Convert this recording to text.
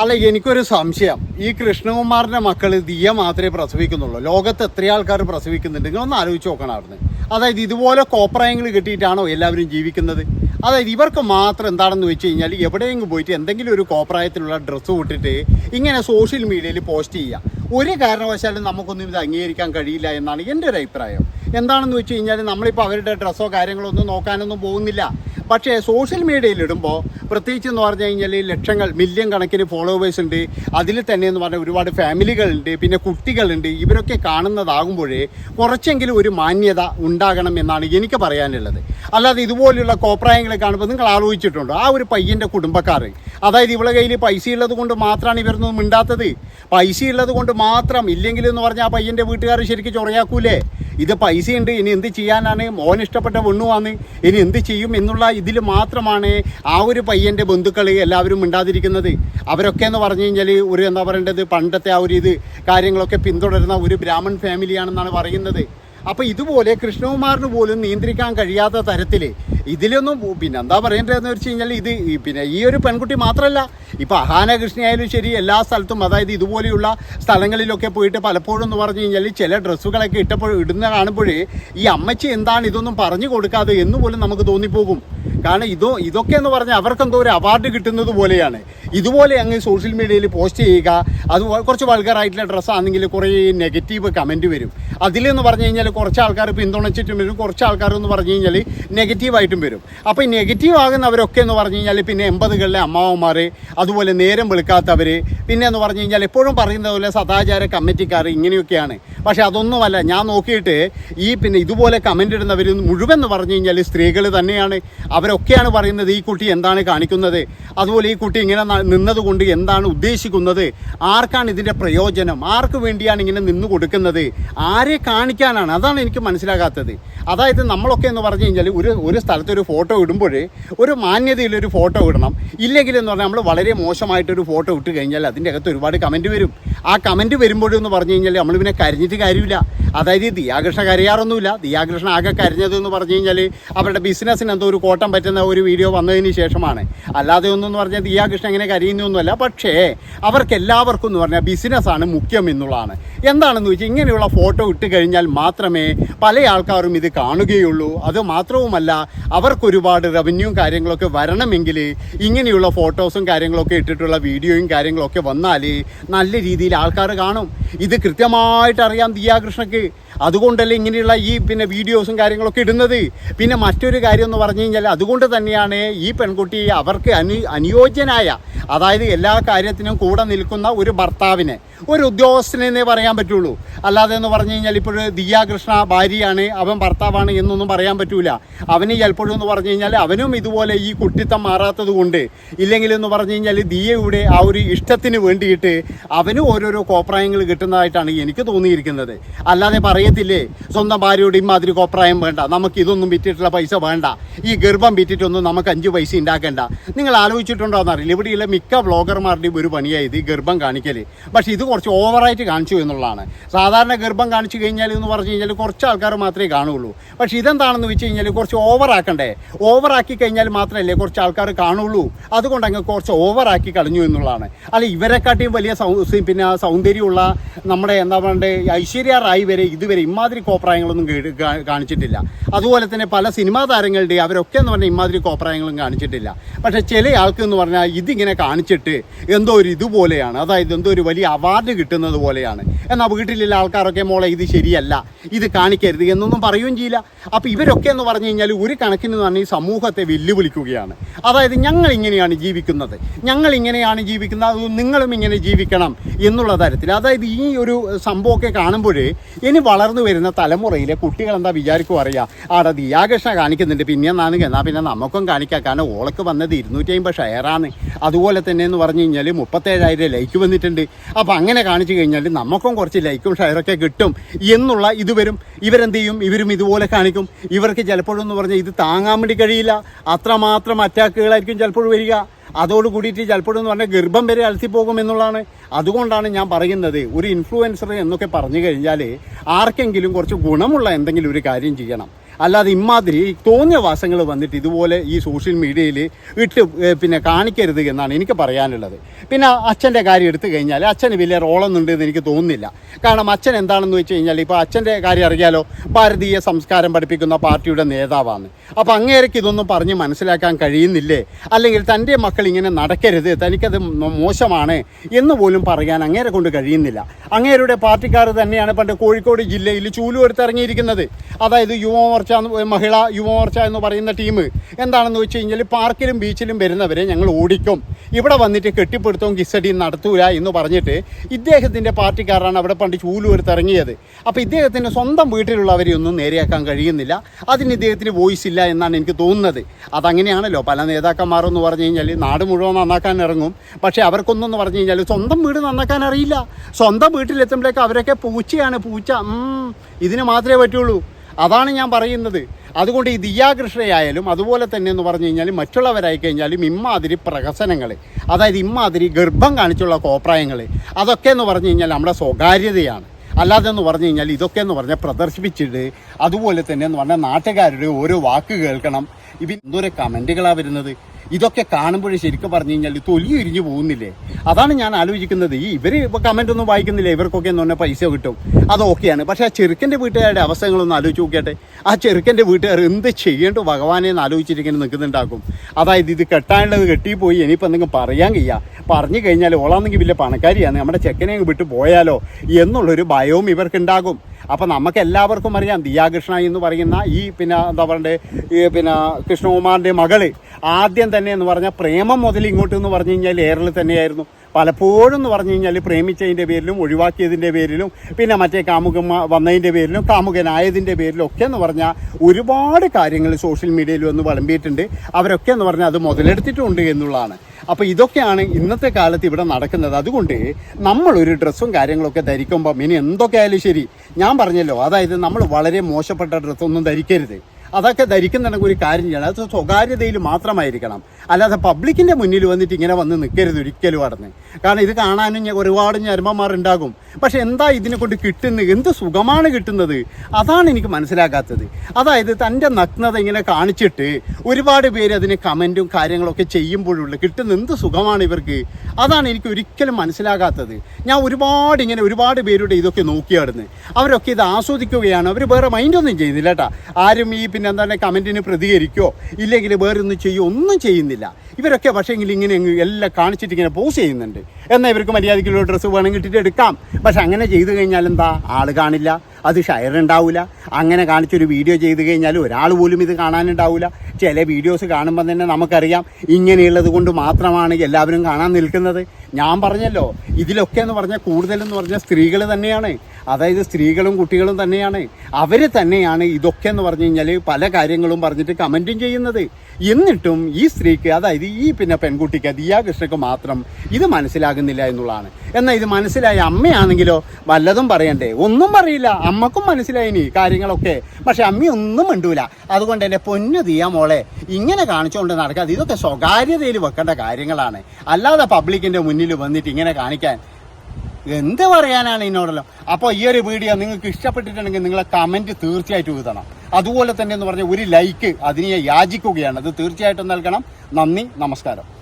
അല്ല എനിക്കൊരു സംശയം. ഈ കൃഷ്ണകുമാറിന്റെ മക്കൾ ദിയ മാത്രമേ പ്രസവിക്കുന്നുള്ളൂ. ലോകത്ത് എത്ര ആൾക്കാർ പ്രസവിക്കുന്നുണ്ട്. ഒന്ന് ആലോചിച്ച് നോക്കണം അവിടുന്ന് അതായത് ഇതുപോലെ കോപ്രായങ്ങൾ കിട്ടിയിട്ടാണോ എല്ലാവരും ജീവിക്കുന്നത്? അതായത് ഇവർക്ക് മാത്രം എന്താണെന്ന് വെച്ച് കഴിഞ്ഞാൽ എവിടെയെങ്കിലും പോയിട്ട് എന്തെങ്കിലും ഒരു കോപ്രായത്തിലുള്ള ഡ്രസ്സ് വിട്ടിട്ട് ഇങ്ങനെ സോഷ്യൽ മീഡിയയിൽ പോസ്റ്റ് ചെയ്യുക. ഒരു കാരണവശാലും നമുക്കൊന്നും ഇത് അംഗീകരിക്കാൻ കഴിയില്ല എന്നാണ് എന്റെ ഒരു അഭിപ്രായം. എന്താണെന്ന് വെച്ച് കഴിഞ്ഞാൽ നമ്മളിപ്പോൾ അവരുടെ ഡ്രസ്സോ കാര്യങ്ങളോ ഒന്നും നോക്കാനൊന്നും പോകുന്നില്ല. പക്ഷേ സോഷ്യൽ മീഡിയയിൽ ഇടുമ്പോൾ പ്രത്യേകിച്ച് എന്ന് പറഞ്ഞു കഴിഞ്ഞാൽ ലക്ഷങ്ങൾ മില്യൺ കണക്കിന് ഫോളോവേഴ്സ് ഉണ്ട്. അതിൽ തന്നെ എന്ന് പറഞ്ഞാൽ ഒരുപാട് ഫാമിലികളുണ്ട് പിന്നെ കുട്ടികളുണ്ട്. ഇവരൊക്കെ കാണുന്നതാകുമ്പോഴേ കുറച്ചെങ്കിലും ഒരു മാന്യത ഉണ്ടാകണം എന്നാണ് എനിക്ക് പറയാനുള്ളത്. അല്ലാതെ ഇതുപോലെയുള്ള കോപ്രായങ്ങളെ കാണുമ്പോൾ നിങ്ങൾ ആലോചിച്ചിട്ടുണ്ടോ? ആ ഒരു പയ്യന്റെ കുടുംബക്കാർ അതായത് ഇവളെ കയ്യിൽ പൈസ ഉള്ളത് കൊണ്ട് മാത്രമാണ് ഇവരൊന്നും മിണ്ടാത്തത്. പൈസ ഉള്ളത് കൊണ്ട് മാത്രം ഇല്ലെങ്കിൽ എന്ന് പറഞ്ഞാൽ ആ പയ്യന്റെ വീട്ടുകാർ ശരിക്കും ചൊറയാക്കൂലേ? ഇത് പൈസയുണ്ട് ഇനി എന്ത് ചെയ്യാനാണ്? മോൻ ഇഷ്ടപ്പെട്ട പെണ്ണുവാണ്. ഇനി എന്ത് ചെയ്യും എന്നുള്ള ഇതിൽ മാത്രമാണ് ആ ഒരു പയ്യന്റെ ബന്ധുക്കൾ എല്ലാവരും മിണ്ടാതിരിക്കുന്നത്. അവരൊക്കെ എന്ന് പറഞ്ഞു കഴിഞ്ഞാൽ ഒരു എന്താ പറയേണ്ടത്? പണ്ടത്തെ ആ ഒരു ഇത് കാര്യങ്ങളൊക്കെ പിന്തുടരുന്ന ഒരു ബ്രാഹ്മൺ ഫാമിലിയാണെന്നാണ് പറയുന്നത്. അപ്പോൾ ഇതുപോലെ കൃഷ്ണകുമാറിന് പോലും നിയന്ത്രിക്കാൻ കഴിയാത്ത തരത്തിൽ ഇതിലൊന്നും പിന്നെ എന്താ പറയേണ്ടതെന്ന് വെച്ച് കഴിഞ്ഞാൽ ഇത് പിന്നെ ഈ ഒരു പെൺകുട്ടി മാത്രമല്ല ഇപ്പോൾ അഹാന കൃഷ്ണയായാലും ശരി എല്ലാ സ്ഥലത്തും അതായത് ഇതുപോലെയുള്ള സ്ഥലങ്ങളിലൊക്കെ പോയിട്ട് പലപ്പോഴും എന്ന് പറഞ്ഞു കഴിഞ്ഞാൽ ചില ഡ്രസ്സുകളൊക്കെ ഇട്ടപ്പോൾ ഇടുന്ന കാണുമ്പോഴേ ഈ അമ്മച്ചി എന്താണ് ഇതൊന്നും പറഞ്ഞു കൊടുക്കാതെ എന്ന് പോലും നമുക്ക് തോന്നിപ്പോകും. കാരണം ഇതോ ഇതൊക്കെ എന്ന് പറഞ്ഞാൽ അവർക്കെന്തോ ഒരു അവാർഡ് കിട്ടുന്നത് പോലെയാണ്. ഇതുപോലെ അങ്ങ് സോഷ്യൽ മീഡിയയിൽ പോസ്റ്റ് ചെയ്യുക അത് കുറച്ച് വൾഗറായിട്ടുള്ള ഡ്രസ്സാണെങ്കിൽ കുറേ നെഗറ്റീവ് കമന്റ് വരും. അതിലെന്ന് പറഞ്ഞു കഴിഞ്ഞാൽ കുറച്ച് ആൾക്കാർ പിന്തുണച്ചിട്ടും വരും കുറച്ച് ആൾക്കാർ എന്ന് പറഞ്ഞു കഴിഞ്ഞാൽ നെഗറ്റീവായിട്ടും വരും. അപ്പോൾ ഈ നെഗറ്റീവ് ആകുന്നവരൊക്കെ എന്ന് പറഞ്ഞു കഴിഞ്ഞാൽ പിന്നെ എൺപതുകളിലെ അമ്മാവന്മാർ അതുപോലെ നേരം വെളുക്കാത്തവർ പിന്നെ എന്ന് പറഞ്ഞു കഴിഞ്ഞാൽ എപ്പോഴും പറയുന്നത് പോലെ സദാചാര കമ്മിറ്റിക്കാർ ഇങ്ങനെയൊക്കെയാണ്. പക്ഷേ അതൊന്നുമല്ല ഞാൻ നോക്കിയിട്ട് ഈ പിന്നെ ഇതുപോലെ കമന്റ് ഇടുന്നവർ മുഴുവൻ എന്ന് പറഞ്ഞു കഴിഞ്ഞാൽ സ്ത്രീകൾ തന്നെയാണ്. അവരൊക്കെയാണ് പറയുന്നത് ഈ കുട്ടി എന്താണ് കാണിക്കുന്നത്? അതുപോലെ ഈ കുട്ടി ഇങ്ങനെ നിന്നതുകൊണ്ട് എന്താണ് ഉദ്ദേശിക്കുന്നത്? ആർക്കാണ് ഇതിന്റെ പ്രയോജനം? ആർക്ക് വേണ്ടിയാണ് ഇങ്ങനെ നിന്ന് കൊടുക്കുന്നത്? ആരെ കാണിക്കാനാണ്? അതാണ് എനിക്ക് മനസ്സിലാകാത്തത്. അതായത് നമ്മളൊക്കെ എന്ന് പറഞ്ഞു കഴിഞ്ഞാൽ ഒരു ഒരു സ്ഥലത്ത് ഒരു ഫോട്ടോ ഇടുമ്പോൾ ഒരു മാന്യതയിലൊരു ഫോട്ടോ ഇടണം. ഇല്ലെങ്കിൽ എന്ന് പറഞ്ഞാൽ നമ്മൾ വളരെ മോശമായിട്ടൊരു ഫോട്ടോ ഇട്ട് കഴിഞ്ഞാൽ അതിന്റെ അകത്ത് ഒരുപാട് കമന്റ് വരും. ആ കമന്റ് വരുമ്പോഴെന്ന് പറഞ്ഞു കഴിഞ്ഞാൽ നമ്മൾ പിന്നെ കരഞ്ഞിട്ട് കാര്യമില്ല. അതായത് ദിയാകൃഷ്ണ കരയാറൊന്നുമില്ല. ദിയാകൃഷ്ണ ആകെ കരഞ്ഞത് എന്ന് പറഞ്ഞു കഴിഞ്ഞാൽ അവരുടെ ബിസിനസ്സിന് എന്തോ ഒരു കോട്ടം പറ്റുന്ന ഒരു വീഡിയോ വന്നതിന് ശേഷമാണ്. അല്ലാതെ ഒന്നും പറഞ്ഞാൽ ദിയാകൃഷ്ണ എങ്ങനെ കരയുന്നൊന്നുമല്ല. പക്ഷേ അവർക്ക് എല്ലാവർക്കും എന്ന് പറഞ്ഞാൽ ബിസിനസ്സാണ് മുഖ്യം എന്നുള്ളതാണ്. എന്താണെന്ന് വെച്ചാൽ ഇങ്ങനെയുള്ള ഫോട്ടോ ഇട്ട് കഴിഞ്ഞാൽ മാത്രമേ പല ആൾക്കാരും ഇത് കാണുകയുള്ളൂ. അത് മാത്രവുമല്ല അവർക്കൊരുപാട് റവന്യൂ കാര്യങ്ങളൊക്കെ വരണമെങ്കിൽ ഇങ്ങനെയുള്ള ഫോട്ടോസും കാര്യങ്ങളൊക്കെ ഇട്ടിട്ടുള്ള വീഡിയോയും കാര്യങ്ങളൊക്കെ വന്നാൽ നല്ല രീതിയിൽ ആൾക്കാർ കാണും. ഇത് കൃത്യമായിട്ട് അറിയാം ദിയാകൃഷ്ണക്ക് അതുകൊണ്ടല്ലേ ഇങ്ങനെയുള്ള ഈ പിന്നെ വീഡിയോസും കാര്യങ്ങളൊക്കെ ഇടുന്നത്? പിന്നെ മറ്റൊരു കാര്യം എന്ന് പറഞ്ഞു കഴിഞ്ഞാൽ അതുകൊണ്ട് തന്നെയാണ് ഈ പെൺകുട്ടി അവർക്ക് അനു അനുയോജ്യനായ അതായത് എല്ലാ കാര്യത്തിനും കൂടെ നിൽക്കുന്ന ഒരു ഭർത്താവിനെ ഒരു ഉദ്യോഗസ്ഥനെന്നേ പറയാൻ പറ്റുള്ളൂ. അല്ലാതെ എന്ന് പറഞ്ഞു കഴിഞ്ഞാൽ ഇപ്പോൾ ദിയാകൃഷ്ണ ഭാര്യയാണ് അവൻ ഭർത്താവാണ് എന്നൊന്നും പറയാൻ പറ്റൂല. അവന് ചിലപ്പോഴും എന്ന് പറഞ്ഞു കഴിഞ്ഞാൽ അവനും ഇതുപോലെ ഈ കുട്ടിത്തം മാറാത്തത് കൊണ്ട് ഇല്ലെങ്കിൽ എന്ന് പറഞ്ഞു കഴിഞ്ഞാൽ ദിയയുടെ ആ ഒരു ഇഷ്ടത്തിന് വേണ്ടിയിട്ട് അവനും ഓരോരോ കോപ്രായങ്ങൾ കിട്ടുന്നതായിട്ടാണ് എനിക്ക് തോന്നിയിരിക്കുന്നത്. അല്ലാതെ പറയത്തില്ലേ? സ്വന്തം ഭാര്യയോട് ഇമാതിരി കോപ്രായം വേണ്ട. നമുക്ക് ഇതൊന്നും വിറ്റിട്ടുള്ള പൈസ വേണ്ട. ഈ ഗർഭം വിറ്റിട്ടൊന്നും നമുക്ക് അഞ്ച് പൈസ ഉണ്ടാക്കേണ്ട. നിങ്ങൾ ആലോചിച്ചിട്ടുണ്ടോ എന്നറിയില്ല. ഇവിടെയുള്ള മിക്ക വ്ളോഗർമാരുടെയും ഒരു പണിയായത് ഈ ഗർഭം കാണിക്കൽ പക്ഷേ ഇത് കുറച്ച് ഓവറായിട്ട് കാണിച്ചു എന്നുള്ളതാണ്. സാധാരണ ഗർഭം കാണിച്ചു കഴിഞ്ഞാൽ എന്ന് പറഞ്ഞു കഴിഞ്ഞാൽ കുറച്ച് ആൾക്കാർ മാത്രമേ കാണുള്ളൂ. പക്ഷേ ഇതെന്താണെന്ന് വെച്ച് കഴിഞ്ഞാൽ കുറച്ച് ഓവറാക്കണ്ടേ? ഓവറാക്കി കഴിഞ്ഞാൽ മാത്രമല്ലേ കുറച്ച് ആൾക്കാർ കാണുള്ളൂ. അതുകൊണ്ട് അങ്ങ് കുറച്ച് ഓവറാക്കി കളഞ്ഞു എന്നുള്ളതാണ്. അല്ല ഇവരെക്കാട്ടിയും വലിയ പിന്നെ സൗന്ദര്യമുള്ള നമ്മുടെ എന്താ പറയണ്ടേ ഐശ്വര്യ റായി വരെ ഇതുവരെ ഇമാതിരി കോപ്രായങ്ങളൊന്നും കാണിച്ചിട്ടില്ല. അതുപോലെ തന്നെ പല സിനിമാ താരങ്ങളുടെ അവരൊക്കെ എന്ന് പറഞ്ഞാൽ ഇമാതിരി കോപ്രായങ്ങളും കാണിച്ചിട്ടില്ല. പക്ഷേ ചില ആൾക്ക് എന്ന് പറഞ്ഞാൽ ഇതിങ്ങനെ കാണിച്ചിട്ട് എന്തോ ഒരു ഇതുപോലെയാണ്. അതായത് എന്തോ ഒരു വലിയ അവാർഡ് കിട്ടുന്നത് പോലെയാണ്. എന്നാൽ വീട്ടിലുള്ള ആൾക്കാരൊക്കെ മോളെ ഇത് ശരിയല്ല ഇത് കാണിക്കരുത് എന്നൊന്നും പറയുകയും ചെയ്യില്ല. അപ്പോൾ ഇവരൊക്കെ എന്ന് പറഞ്ഞു കഴിഞ്ഞാൽ ഒരു കണക്കിന് തന്നെ ഈ സമൂഹത്തെ വെല്ലുവിളിക്കുകയാണ്. അതായത് ഞങ്ങൾ ഇങ്ങനെയാണ് ജീവിക്കുന്നത്. ഞങ്ങൾ ഇങ്ങനെയാണ് ജീവിക്കുന്നത്. നിങ്ങളും ഇങ്ങനെ ജീവിക്കണം എന്നുള്ള തരത്തിൽ. അതായത് ഈ ഒരു സംഭവമൊക്കെ കാണുമ്പോൾ ഇനി വളർന്നു വരുന്ന തലമുറയിലെ കുട്ടികൾ എന്താ വിചാരിക്കും അറിയാം? ആടെ ദിയാകൃഷ്ണ കാണിക്കുന്നുണ്ട്. പിന്നെ എന്നാണ് എന്നാൽ പിന്നെ നമുക്കും കാണിക്കാം. കാരണം ഓളക്ക് വന്നത് ഇരുന്നൂറ്റി അമ്പത് ഷെയറാണ്. അതുപോലെ തന്നെ എന്ന് പറഞ്ഞു കഴിഞ്ഞാൽ മുപ്പത്തേഴായിരം ലൈക്ക് വന്നിട്ടുണ്ട്. അപ്പോൾ അങ്ങനെ കാണിച്ചു കഴിഞ്ഞാൽ നമുക്കും കുറച്ച് ലൈക്കും ഷെയറൊക്കെ കിട്ടും എന്നുള്ള ഇത് വരും. ഇവരെന്ത് ചെയ്യും? ഇവരും ഇതുപോലെ കാണിക്കും. ഇവർക്ക് ചിലപ്പോഴെന്ന് പറഞ്ഞാൽ ഇത് താങ്ങാൻ വേണ്ടി കഴിയില്ല. അത്രമാത്രം അറ്റാക്കുകളായിരിക്കും ചിലപ്പോൾ വരിക. അതോട് കൂടിയിട്ട് ചിലപ്പോഴെന്ന് പറഞ്ഞാൽ ഗർഭം വരെ അലത്തിപ്പോകും എന്നുള്ളതാണ്. അതുകൊണ്ടാണ് ഞാൻ പറയുന്നത് ഒരു ഇൻഫ്ലുവൻസർ എന്നൊക്കെ പറഞ്ഞു കഴിഞ്ഞാൽ ആർക്കെങ്കിലും കുറച്ച് ഗുണമുള്ള എന്തെങ്കിലും ഒരു കാര്യം ചെയ്യണം. അല്ലാതെ ഇമാതിരി തോന്നിയ വാസങ്ങൾ വന്നിട്ട് ഇതുപോലെ ഈ സോഷ്യൽ മീഡിയയിൽ ഇട്ട് പിന്നെ കാണിക്കരുത് എന്നാണ് എനിക്ക് പറയാനുള്ളത്. പിന്നെ അച്ഛന്റെ കാര്യം എടുത്തു കഴിഞ്ഞാൽ അച്ഛന് വലിയ റോളൊന്നുണ്ട് എന്ന് എനിക്ക് തോന്നുന്നില്ല. കാരണം അച്ഛൻ എന്താണെന്ന് വെച്ച് കഴിഞ്ഞാൽ ഇപ്പോൾ അച്ഛന്റെ കാര്യം അറിയാലോ ഭാരതീയ സംസ്കാരം പഠിപ്പിക്കുന്ന പാർട്ടിയുടെ നേതാവാണ്. അപ്പോൾ അങ്ങേരക്ക് ഇതൊന്നും പറഞ്ഞ് മനസ്സിലാക്കാൻ കഴിയുന്നില്ലേ? അല്ലെങ്കിൽ തന്റെ മക്കൾ ഇങ്ങനെ നടക്കരുത് തനിക്കത് മോശമാണ് എന്ന് പോലും പറയാൻ അങ്ങേരെ കൊണ്ട് കഴിയുന്നില്ല. അങ്ങേരുടെ പാർട്ടിക്കാർ തന്നെയാണ് പണ്ട് കോഴിക്കോട് ജില്ലയിൽ ചൂലുവെടുത്തിറങ്ങിയിരിക്കുന്നത് അതായത് യുവമോർച്ച എന്ന് മഹിളാ യുവമോർച്ച എന്ന് പറയുന്ന ടീം എന്താണെന്ന് വെച്ച് കഴിഞ്ഞാൽ പാർക്കിലും ബീച്ചിലും വരുന്നവരെ ഞങ്ങൾ ഓടിക്കും. ഇവിടെ വന്നിട്ട് കെട്ടിപ്പിടുത്തവും കിസടിയും നടത്തൂല എന്ന് പറഞ്ഞിട്ട് ഇദ്ദേഹത്തിന്റെ പാർട്ടിക്കാരാണ് അവിടെ പണ്ട് ചൂലുവരുത്തിറങ്ങിയത് അപ്പോൾ ഇദ്ദേഹത്തിന്റെ സ്വന്തം വീട്ടിലുള്ളവരെ ഒന്നും നേരെയാക്കാൻ കഴിയുന്നില്ല. അതിന് ഇദ്ദേഹത്തിന് വോയിസ് ഇല്ല എന്നാണ് എനിക്ക് തോന്നുന്നത്. അതങ്ങനെയാണല്ലോ പല നേതാക്കന്മാരെന്ന് പറഞ്ഞു കഴിഞ്ഞാൽ നാട് മുഴുവൻ നന്നാക്കാൻ ഇറങ്ങും. പക്ഷേ അവർക്കൊന്നും എന്ന് പറഞ്ഞു കഴിഞ്ഞാൽ സ്വന്തം വീട് നന്നാക്കാൻ അറിയില്ല. സ്വന്തം വീട്ടിലെത്തുമ്പോഴേക്ക് അവരൊക്കെ പൂച്ചയാണ് പൂച്ച. ഇതിന് മാത്രമേ പറ്റുള്ളൂ. അതാണ് ഞാൻ പറയുന്നത്. അതുകൊണ്ട് ഈ ദിയാകൃഷ്ണയായാലും അതുപോലെ തന്നെ എന്ന് പറഞ്ഞു കഴിഞ്ഞാൽ മറ്റുള്ളവരായി കഴിഞ്ഞാലും ഇമ്മാതിരി പ്രഹസനങ്ങൾ അതായത് ഇമ്മാതിരി ഗർഭം കാണിച്ചുള്ള കോപ്രായങ്ങൾ അതൊക്കെ എന്ന് പറഞ്ഞു കഴിഞ്ഞാൽ നമ്മുടെ സ്വകാര്യതയാണ്. അല്ലാതെ എന്ന് പറഞ്ഞു കഴിഞ്ഞാൽ ഇതൊക്കെ എന്ന് പറഞ്ഞാൽ പ്രദർശിപ്പിച്ചിട്ട് അതുപോലെ തന്നെ എന്ന് പറഞ്ഞാൽ നാട്ടുകാരുടെ ഓരോ വാക്ക് കേൾക്കണം. ഇവ എന്തോരം കമന്റുകളാണ് വരുന്നത്? ഇതൊക്കെ കാണുമ്പോൾ ശരിക്കും പറഞ്ഞു കഴിഞ്ഞാൽ തൊലി ഉരിഞ്ഞു പോകുന്നില്ലേ? അതാണ് ഞാൻ ആലോചിക്കുന്നത്. ഈ ഇവർ ഇപ്പോൾ കമന്റ് ഒന്നും വായിക്കുന്നില്ല? ഇവർക്കൊക്കെ എന്ന് പറഞ്ഞാൽ പൈസ കിട്ടും. അത് ഓക്കെയാണ് പക്ഷേ ആ ചെറുക്കന്റെ വീട്ടുകാരുടെ അവസ്ഥകളൊന്നും ആലോചിച്ച് നോക്കിയാട്ടെ. ആ ചെറുക്കന്റെ വീട്ടുകാർ എന്ത് ചെയ്യേണ്ടു ഭഗവാനെ എന്ന് ആലോചിച്ചിരിക്കുന്നത് നിൽക്കുന്നുണ്ടാക്കും അതായത് ഇത് കെട്ടാനുള്ളത് കെട്ടിപ്പോയി ഇനിയിപ്പോൾ എന്തെങ്കിലും പറയാൻ കഴിയുക പറഞ്ഞു കഴിഞ്ഞാൽ ഓളാന്നെങ്കിൽ വലിയ പണക്കാരിയാണ്. നമ്മുടെ ചെക്കനെ വിട്ടു പോയാലോ? എന്നുള്ളൊരു ഭയവും ഇവർക്കുണ്ടാകും. അപ്പം നമുക്ക് എല്ലാവർക്കും അറിയാം ദിയാകൃഷ്ണ എന്ന് പറയുന്ന ഈ പിന്നെ എന്താ പറയണ്ടേ ഈ പിന്നെ കൃഷ്ണകുമാറിന്റെ മകൾ ആദ്യം തന്നെ എന്ന് പറഞ്ഞാൽ പ്രേമം മുതൽ ഇങ്ങോട്ട് എന്ന് പറഞ്ഞു കഴിഞ്ഞാൽ ഏറിൽ തന്നെയായിരുന്നു. പലപ്പോഴും എന്ന് പറഞ്ഞു കഴിഞ്ഞാൽ പ്രേമിച്ചതിന്റെ പേരിലും ഒഴിവാക്കിയതിന്റെ പേരിലും പിന്നെ മറ്റേ കാമുകൻ വന്നതിന്റെ പേരിലും കാമുകനായതിന്റെ പേരിലും ഒക്കെ എന്ന് പറഞ്ഞാൽ ഒരുപാട് കാര്യങ്ങൾ സോഷ്യൽ മീഡിയയിൽ വന്ന് വിളമ്പിയിട്ടുണ്ട്. അവരൊക്കെ എന്ന് പറഞ്ഞാൽ അത് മുതലെടുത്തിട്ടുണ്ട് എന്നുള്ളതാണ്. അപ്പോൾ ഇതൊക്കെയാണ് ഇന്നത്തെ കാലത്ത് ഇവിടെ നടക്കുന്നത്. അതുകൊണ്ട് നമ്മളൊരു ഡ്രസ്സും കാര്യങ്ങളൊക്കെ ധരിക്കുമ്പം ഇനി എന്തൊക്കെ ആയാലും ശരി. ഞാൻ പറഞ്ഞല്ലോ അതായത് നമ്മൾ വളരെ മോശപ്പെട്ട ഡ്രസ്സൊന്നും ധരിക്കരുത്. അതൊക്കെ ധരിക്കുന്നുണ്ടെങ്കിൽ ഒരു കാര്യം ചെയ്യണം. അത് സ്വകാര്യതയിൽ മാത്രമായിരിക്കണം. അല്ലാതെ പബ്ലിക്കിന്റെ മുന്നിൽ വന്നിട്ട് ഇങ്ങനെ വന്ന് നിൽക്കരുത് ഒരിക്കലും അടന്ന് കാരണം ഇത് കാണാനും ഞാൻ ഒരുപാട് ഞരമ്പന്മാരുണ്ടാകും പക്ഷെ എന്താ ഇതിനെ കൊണ്ട് കിട്ടുന്നത്? എന്ത് സുഖമാണ് കിട്ടുന്നത്? അതാണ് എനിക്ക് മനസ്സിലാക്കാത്തത് അതായത് തന്റെ നഗ്നത ഇങ്ങനെ കാണിച്ചിട്ട് ഒരുപാട് പേര് അതിന് കമന്റും കാര്യങ്ങളൊക്കെ ചെയ്യുമ്പോഴുള്ള കിട്ടുന്ന എന്ത് സുഖമാണ് ഇവർക്ക്? അതാണ് എനിക്ക് ഒരിക്കലും മനസ്സിലാകാത്തത്. ഞാൻ ഒരുപാട് ഇങ്ങനെ ഒരുപാട് പേരുടെ ഇതൊക്കെ നോക്കിയാടുന്നത് അവരൊക്കെ ഇത് ആസ്വദിക്കുകയാണ്. അവർ വേറെ മൈൻഡൊന്നും ചെയ്യുന്നില്ല കേട്ടാ. ആരും ഈ പിന്നെ എന്താണ് കമന്റിന് പ്രതികരിക്കുകയോ ഇല്ലെങ്കിൽ വേറൊന്നും ഒന്നും ചെയ്യോ? ഒന്നും ചെയ്യുന്നില്ല. ഇവരൊക്കെ പക്ഷേ എങ്കിൽ ഇങ്ങനെ എല്ലാം കാണിച്ചിട്ട് ഇങ്ങനെ പോസ് ചെയ്യുന്നുണ്ട്. എന്നാൽ ഇവർക്ക് മര്യാദയ്ക്കുള്ള ഡ്രസ്സ് വേണമെങ്കിൽ ഇട്ടിട്ട് എടുക്കാം. പക്ഷെ അങ്ങനെ ചെയ്തു കഴിഞ്ഞാൽ എന്താ? ആൾ കാണില്ല. അത് ഷെയർ ഉണ്ടാവില്ല അങ്ങനെ കാണിച്ചൊരു വീഡിയോ ചെയ്ത് കഴിഞ്ഞാൽ ഒരാൾ പോലും ഇത് കാണാനുണ്ടാവില്ല ചില വീഡിയോസ് കാണുമ്പോൾ തന്നെ നമുക്കറിയാം ഇങ്ങനെയുള്ളത് കൊണ്ട് മാത്രമാണ് എല്ലാവരും കാണാൻ നിൽക്കുന്നത്. ഞാൻ പറഞ്ഞല്ലോ ഇതിലൊക്കെ എന്ന് പറഞ്ഞാൽ കൂടുതലെന്ന് പറഞ്ഞാൽ സ്ത്രീകൾ തന്നെയാണ്. അതായത് സ്ത്രീകളും കുട്ടികളും തന്നെയാണ്. അവർ തന്നെയാണ് ഇതൊക്കെ എന്ന് പറഞ്ഞു കഴിഞ്ഞാൽ പല കാര്യങ്ങളും പറഞ്ഞിട്ട് കമന്റും ചെയ്യുന്നത്. എന്നിട്ടും ഈ സ്ത്രീക്ക് അതായത് ഈ പിന്നെ പെൺകുട്ടിക്ക് ദിയാ കൃഷ്ണക്ക് മാത്രം ഇത് മനസ്സിലാകുന്നില്ല എന്നുള്ളതാണ്. എന്നാൽ ഇത് മനസ്സിലായ അമ്മയാണെങ്കിലോ വല്ലതും പറയണ്ടേ? ഒന്നും പറയില്ല. അമ്മക്കും മനസ്സിലായിനി കാര്യങ്ങളൊക്കെ. പക്ഷെ അമ്മി ഒന്നും മിണ്ടൂല. അതുകൊണ്ട് എന്റെ പൊന്നു ദിയ മോളെ. ഇങ്ങനെ കാണിച്ചുകൊണ്ട് നടക്കാതെ ഇതൊക്കെ സ്വകാര്യതയിൽ വെക്കേണ്ട കാര്യങ്ങളാണ്. അല്ലാതെ പബ്ലിക്കിന്റെ മുന്നിൽ വന്നിട്ട് ഇങ്ങനെ കാണിക്കാൻ. എന്ത് പറയാനാണ് ഇന്നോടല്ലോ? അപ്പോൾ ഈ ഒരു വീഡിയോ നിങ്ങൾക്ക് ഇഷ്ടപ്പെട്ടിട്ടുണ്ടെങ്കിൽ നിങ്ങളെ കമന്റ് തീർച്ചയായിട്ടും എഴുതണം. അതുപോലെ തന്നെ എന്ന് പറഞ്ഞാൽ ഒരു ലൈക്ക് അതിനെ യാചിക്കുകയാണ്. അത് തീർച്ചയായിട്ടും നൽകണം. നന്ദി നമസ്കാരം.